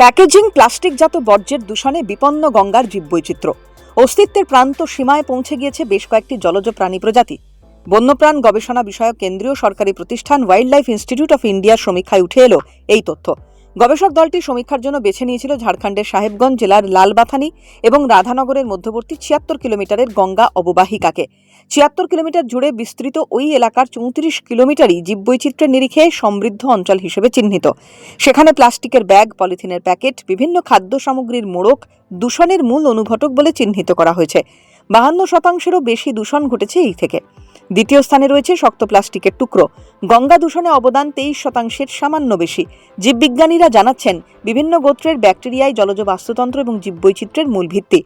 Packaging প্লাস্টিকজাত বর্জ্যের দূষণে বিপন্ন গঙ্গার জীববৈচিত্র্য। অস্তিত্বের প্রান্ত সীমায় পৌঁছে গিয়েছে বেশ কয়েকটি জলজ প্রাণী প্রজাতি। বন্যপ্রাণ গবেষণা বিষয়ক কেন্দ্রীয় সরকারি প্রতিষ্ঠান ওয়াইল্ড লাইফ ইনস্টিটিউট অফ ইন্ডিয়ার সমীক্ষায় উঠে এলো এই তথ্য। গবেষক দলটি সমীক্ষার জন্য বেছে নিয়েছিল ঝাড়খণ্ডের সাহেবগঞ্জ জেলার লালবাথানি এবং রাধানগরের মধ্যবর্তী ছিয়াত্তর কিলোমিটারের গঙ্গা অববাহিকাকে। ছিয়াত্তর কিলোমিটার জুড়ে বিস্তৃত ওই এলাকার চৌত্রিশ কিলোমিটারই জীববৈচিত্র্যের নিরিখে সমৃদ্ধ অঞ্চল হিসেবে চিহ্নিত। সেখানে প্লাস্টিকের ব্যাগ, পলিথিনের প্যাকেট, বিভিন্ন খাদ্য সামগ্রীর মোড়ক দূষণের মূল অনুঘটক বলে চিহ্নিত করা হয়েছে। বাহান্ন শতাংশেরও বেশি দূষণ ঘটেছে এই থেকে। দ্বিতীয় স্থানে রয়েছে শক্ত প্লাস্টিকের টুকরো। গঙ্গা দূষণে অবদান তেইশ শতাংশের সামান্য বেশি। জীববিজ্ঞানীরা জানাচ্ছেন, বিভিন্ন গোত্রের ব্যাকটেরিয়াই জলজ বাস্তুতন্ত্র এবং জীববৈচিত্র্যের মূল ভিত্তি।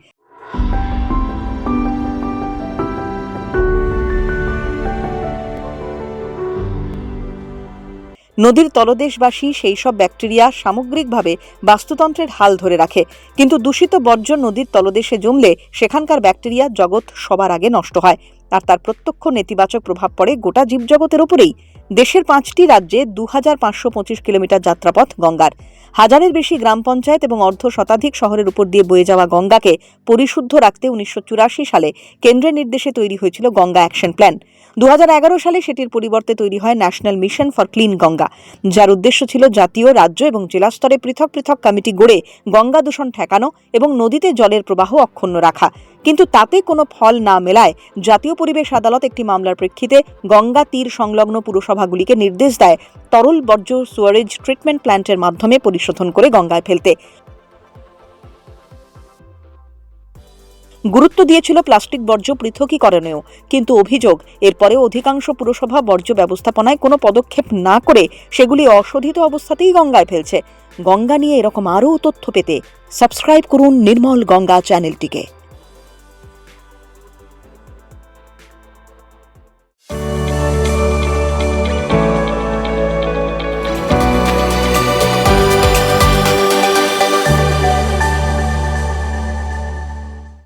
নদীর তলদেশবাসী সেই সব ব্যাকটেরিয়া সামগ্রিকভাবে বাস্তুতন্ত্রের হাল ধরে রাখে। কিন্তু দূষিত বর্জ্য নদীর তলদেশে জমলে সেখানকার ব্যাকটেরিয়া জগৎ সবার আগে নষ্ট হয়। আর তার প্রত্যক্ষ নেতিবাচক প্রভাব পড়ে গোটা জীবজগতের উপরেই। দেশের পাঁচটি রাজ্যে দু হাজার পাঁচশো পঁচিশ কিলোমিটার যাত্রাপথ গঙ্গার। হাজারের বেশি গ্রাম পঞ্চায়েত এবং অর্ধ শতাধিক শহরের উপর দিয়ে বয়ে যাওয়া গঙ্গাকে পরিশুদ্ধ রাখতে উনিশশো চুরাশি সালে কেন্দ্রের নির্দেশে তৈরি হয়েছিল গঙ্গা অ্যাকশন প্ল্যান। দুহাজার এগারো সালে সেটির পরিবর্তে তৈরি হয় National Mission for Clean Ganga, যার উদ্দেশ্য ছিল জাতীয় রাজ্য এবং জেলা স্তরে পৃথক পৃথক কমিটি গড়ে গঙ্গা দূষণ ঠেকানো এবং নদীতে জলের প্রবাহ অক্ষুণ্ণ রাখা। কিন্তু তাতে কোনো ফল না মেলায় জাতীয় পরিবেশ আদালত একটি মামলার প্রেক্ষিতে গঙ্গা তীর সংলগ্ন পুরসভাগুলিকে নির্দেশ দেয় তরল বর্জ্য সুয়ারেজ ট্রিটমেন্ট প্ল্যান্টের মাধ্যমে পরিশোধন করে গঙ্গায় ফেলতে। গুরুত্ব দিয়েছিল প্লাস্টিক বর্জ্য পৃথকীকরণেও, কিন্তু অভিযোগ, এরপরে অধিকাংশ পুরসভা বর্জ্য ব্যবস্থাপনায় কোনো পদক্ষেপ না করে সেগুলি অশোধিত অবস্থাতেই গঙ্গায় ফেলছে। গঙ্গা নিয়ে এরকম আরও তথ্য পেতে সাবস্ক্রাইব করুন নির্মল গঙ্গা চ্যানেলটিকে।